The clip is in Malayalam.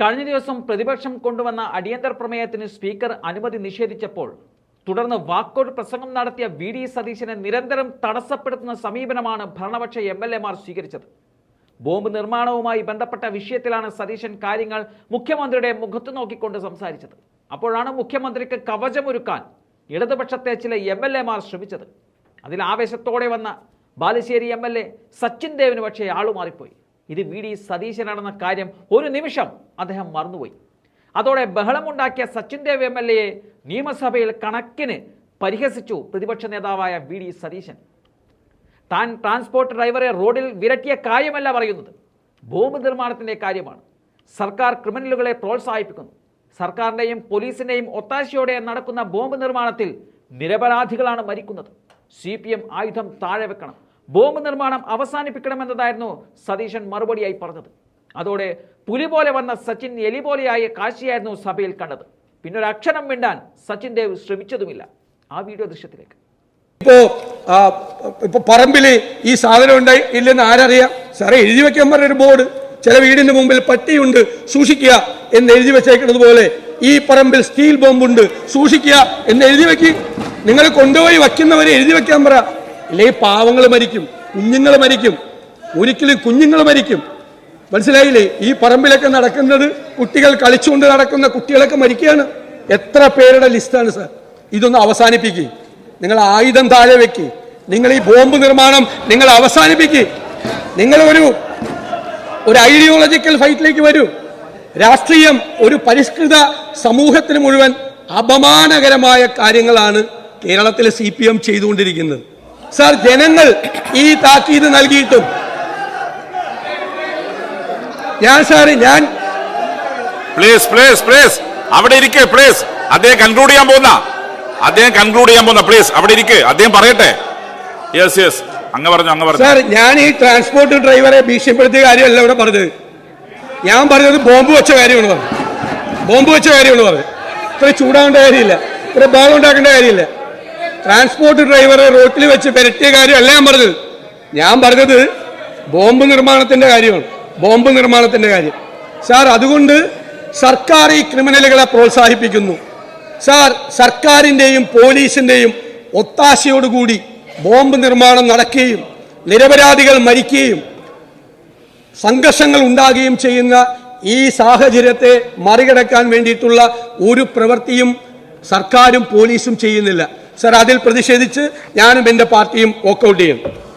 കഴിഞ്ഞ ദിവസം പ്രതിപക്ഷം കൊണ്ടുവന്ന അടിയന്തര പ്രമേയത്തിന് സ്പീക്കർ അനുമതി നിഷേധിച്ചപ്പോൾ തുടർന്ന് വാക്കോട് പ്രസംഗം നടത്തിയ വി ഡി സതീശനെ നിരന്തരം തടസ്സപ്പെടുത്തുന്ന സമീപനമാണ് ഭരണപക്ഷ എം എൽ എമാർ സ്വീകരിച്ചത്. ബോംബ് നിർമ്മാണവുമായി ബന്ധപ്പെട്ട വിഷയത്തിലാണ് സതീശൻ കാര്യങ്ങൾ മുഖ്യമന്ത്രിയുടെ മുഖത്ത് നോക്കിക്കൊണ്ട് സംസാരിച്ചത്. അപ്പോഴാണ് മുഖ്യമന്ത്രിക്ക് കവചമൊരുക്കാൻ ഇടതുപക്ഷത്തെ ചില എം എൽ എമാർ ശ്രമിച്ചത്. അതിൽ ആവേശത്തോടെ വന്ന Balussery M L A Sachin ദേവിന് പക്ഷേ ആളുമാറിപ്പോയി. ഇത് വി ഡി സതീശനാണെന്ന കാര്യം ഒരു നിമിഷം അദ്ദേഹം മറന്നുപോയി. അതോടെ ബഹളമുണ്ടാക്കിയ സച്ചിൻ ദേവ് എം എൽ എയെ നിയമസഭയിൽ കണക്കിന് പരിഹസിച്ചു പ്രതിപക്ഷ നേതാവായ വി ഡി സതീശൻ. താൻ ട്രാൻസ്പോർട്ട് ഡ്രൈവറെ റോഡിൽ വിരട്ടിയ കാര്യമല്ല പറയുന്നത്. ബോംബ് നിർമ്മാണത്തിന്റെ കാര്യമാണ്. സർക്കാർ ക്രിമിനലുകളെ പ്രോത്സാഹിപ്പിക്കുന്നു. സർക്കാരിന്റെയും പോലീസിന്റെയും ഒത്താശയോടെ നടക്കുന്ന ബോംബ് നിർമ്മാണത്തിൽ നിരപരാധികളാണ് മരിക്കുന്നത്. സി ആയുധം താഴെ വെക്കണം. ബോംബ് നിർമ്മാണം അവസാനിപ്പിക്കണമെന്നതായിരുന്നു സതീശൻ മറുപടിയായി പറഞ്ഞത്. അതോടെ പുലി പോലെ വന്ന സച്ചിൻ എലി പോലെയായ കാശിയായിരുന്നു സഭയിൽ കണ്ടത്. പിന്നെ ഒരു അക്ഷരം മിണ്ടാൻ സച്ചിൻ ദേവ് ശ്രമിച്ചതുമില്ല. ആ വീഡിയോ ദൃശ്യത്തിലേക്ക്. ഇപ്പോ ഇപ്പൊ പറമ്പിൽ ഈ സാധനം ഉണ്ടായി ഇല്ലെന്ന് ആരറിയാം? സാറേ എഴുതി വെക്കാൻ പറഞ്ഞ ഒരു ബോർഡ്. ചില വീടിന്റെ മുമ്പിൽ പട്ടിയുണ്ട് സൂക്ഷിക്കുക എന്ന് എഴുതി വെച്ചേക്കുന്നത് പോലെ ഈ പറമ്പിൽ സ്റ്റീൽ ബോംബുണ്ട് സൂക്ഷിക്കുക എന്ന് എഴുതി വെക്കി. നിങ്ങൾ കൊണ്ടുപോയി വയ്ക്കുന്നവരെ എഴുതി വെക്കാൻ പറ. ഇല്ലെങ്കിൽ പാവങ്ങൾ മരിക്കും കുഞ്ഞുങ്ങൾ മരിക്കും ഒരിക്കലും കുഞ്ഞുങ്ങൾ മരിക്കും. മനസ്സിലായില്ലേ? ഈ പറമ്പിലൊക്കെ നടക്കുന്നത് കുട്ടികൾ കളിച്ചുകൊണ്ട് നടക്കുന്ന കുട്ടികളൊക്കെ മരിക്കുകയാണ്. എത്ര പേരുടെ ലിസ്റ്റാണ് സാർ? ഇതൊന്ന് അവസാനിപ്പിക്കുക നിങ്ങൾ ആയുധം താഴെ വെക്കുക നിങ്ങൾ ഈ ബോംബ് നിർമ്മാണം നിങ്ങൾ അവസാനിപ്പിക്കുക നിങ്ങൾ ഒരു ഒരു ഐഡിയോളജിക്കൽ ഫൈറ്റിലേക്ക് വരൂ. രാഷ്ട്രീയം ഒരു പരിഷ്കൃത സമൂഹത്തിന് മുഴുവൻ അപമാനകരമായ കാര്യങ്ങളാണ് കേരളത്തിലെ സി പി എം ചെയ്തുകൊണ്ടിരിക്കുന്നത്. സാർ ജനങ്ങൾ ഈ താക്കീത് നൽകിയിട്ടും. ഞാൻ സാറ് ഞാൻ പ്ലീസ് പ്ലീസ് പ്ലീസ് അവിടെ ഇരിക്കെ പ്ലീസ് അദ്ദേഹം കൺക്ലൂഡ് ചെയ്യാൻ പോകുന്ന. അദ്ദേഹം കൺക്ലൂഡ് ചെയ്യാൻ പോകുന്ന പ്ലീസ് അവിടെ ഇരിക്കെ. അദ്ദേഹം പറയട്ടെ. യെസ് യെസ് അങ്ങ് പറഞ്ഞു അങ്ങ് പറഞ്ഞു. സാർ ഞാൻ ഈ ട്രാൻസ്പോർട്ട് ഡ്രൈവറെ ഭീഷണിപ്പെടുത്തിയ കാര്യമല്ല ഇവിടെ പറഞ്ഞത്. ഞാൻ പറഞ്ഞത് ബോംബ് വെച്ച കാര്യമാണ് പറഞ്ഞത് ബോംബ് വെച്ച കാര്യമാണ് പറഞ്ഞത് ഇത്ര ചൂടാവേണ്ട കാര്യമില്ല. ഇത്ര ബഹളം ഉണ്ടാക്കേണ്ട കാര്യമില്ല. ട്രാൻസ്പോർട്ട് ഡ്രൈവറെ റോട്ടിൽ വെച്ച് പെരട്ടിയ കാര്യമല്ല ഞാൻ പറഞ്ഞത്. ഞാൻ പറഞ്ഞത് ബോംബ് നിർമ്മാണത്തിന്റെ കാര്യമാണ്. ബോംബ് നിർമ്മാണത്തിന്റെ കാര്യം. സാർ അതുകൊണ്ട് സർക്കാർ ഈ ക്രിമിനലുകളെ പ്രോത്സാഹിപ്പിക്കുന്നു. സാർ സർക്കാരിന്റെയും പോലീസിന്റെയും ഒത്താശയോടുകൂടി ബോംബ് നിർമ്മാണം നടക്കുകയും നിരപരാധികൾ മരിക്കുകയും സംഘർഷങ്ങൾ ഉണ്ടാകുകയും ചെയ്യുന്ന ഈ സാഹചര്യത്തെ മറികടക്കാൻ വേണ്ടിയിട്ടുള്ള ഒരു പ്രവൃത്തിയും സർക്കാരും പോലീസും ചെയ്യുന്നില്ല. സർ അതിൽ പ്രതിഷേധിച്ച് ഞാനും എന്റെ പാർട്ടിയും വോക്കൗട്ട് ചെയ്യും.